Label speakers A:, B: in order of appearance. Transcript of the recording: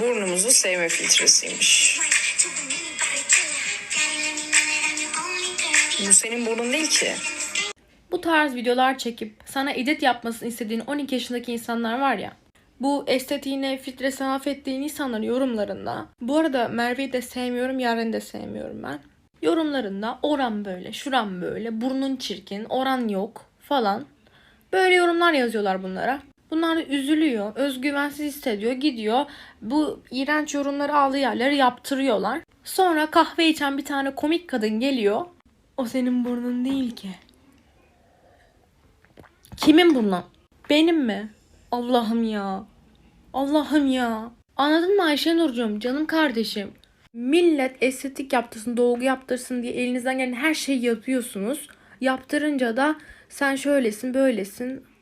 A: Burnumuzu sevme filtresiymiş. Bu senin burnun değil ki.
B: Bu tarz videolar çekip sana edit yapmasını istediğin 12 yaşındaki insanlar var ya. Bu estetiğine, filtresine affettiğin insanların yorumlarında. Bu arada Merve'yi de sevmiyorum, Yaren'i de sevmiyorum ben. Yorumlarında oran böyle, şuran böyle, burnun çirkin, oran yok falan. Böyle yorumlar yazıyorlar bunlara. Bunlar üzülüyor, özgüvensiz hissediyor, gidiyor. Bu iğrenç yorumları aldığı yerlere yaptırıyorlar. Sonra kahve içen bir tane komik kadın geliyor. O senin burnun değil ki. Kimin bundan? Benim mi? Allah'ım ya. Allah'ım ya. Anladın mı Ayşe Nurcuğum? Canım kardeşim. Millet estetik yaptırsın, dolgu yaptırsın diye elinizden gelen her şeyi yapıyorsunuz. Yaptırınca da sen şöylesin, böylesin.